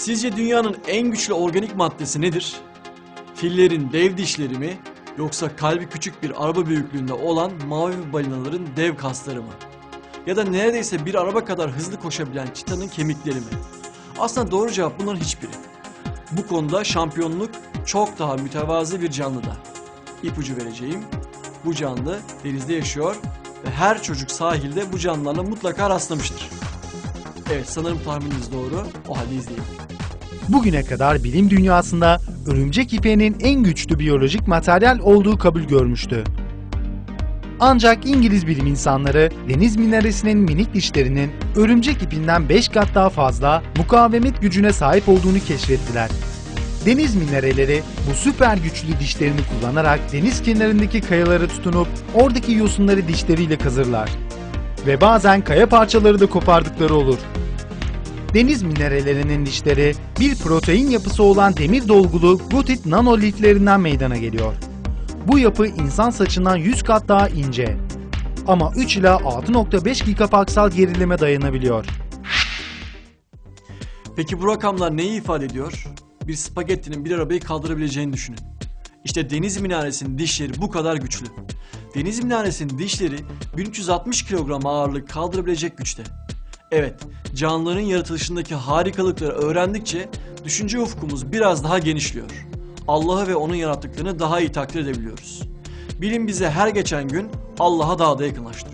Sizce dünyanın en güçlü organik maddesi nedir? Fillerin dev dişleri mi? Yoksa kalbi küçük bir araba büyüklüğünde olan mavi balinaların dev kasları mı? Ya da neredeyse bir araba kadar hızlı koşabilen çitanın kemikleri mi? Aslında doğru cevap bunların hiçbiri. Bu konuda şampiyonluk çok daha mütevazı bir canlıda. İpucu vereceğim. Bu canlı denizde yaşıyor ve her çocuk sahilde bu canlılarla mutlaka rastlamıştır. Evet sanırım tahmininiz doğru. O halde izleyelim. Bugüne kadar bilim dünyasında örümcek ipeğinin en güçlü biyolojik materyal olduğu kabul görmüştü. Ancak İngiliz bilim insanları deniz minaresinin minik dişlerinin örümcek ipinden 5 kat daha fazla mukavemet gücüne sahip olduğunu keşfettiler. Deniz minareleri bu süper güçlü dişlerini kullanarak deniz kenarındaki kayalara tutunup oradaki yosunları dişleriyle kazırlar. Ve bazen kaya parçaları da kopardıkları olur. Deniz minerallerinin dişleri bir protein yapısı olan demir dolgulu gutit nanoliflerinden meydana geliyor. Bu yapı insan saçından 100 kat daha ince. Ama 3 ila 6.5 gigapaksal gerilime dayanabiliyor. Peki bu rakamlar neyi ifade ediyor? Bir spagettinin bir arabayı kaldırabileceğini düşünün. İşte deniz minaresinin dişleri bu kadar güçlü. Deniz minaresinin dişleri 1360 kilogram ağırlık kaldırabilecek güçte. Evet, canlıların yaratılışındaki harikalıkları öğrendikçe düşünce ufkumuz biraz daha genişliyor. Allah'ı ve onun yarattıklarını daha iyi takdir edebiliyoruz. Bilim bize her geçen gün Allah'a daha da yakınlaştı.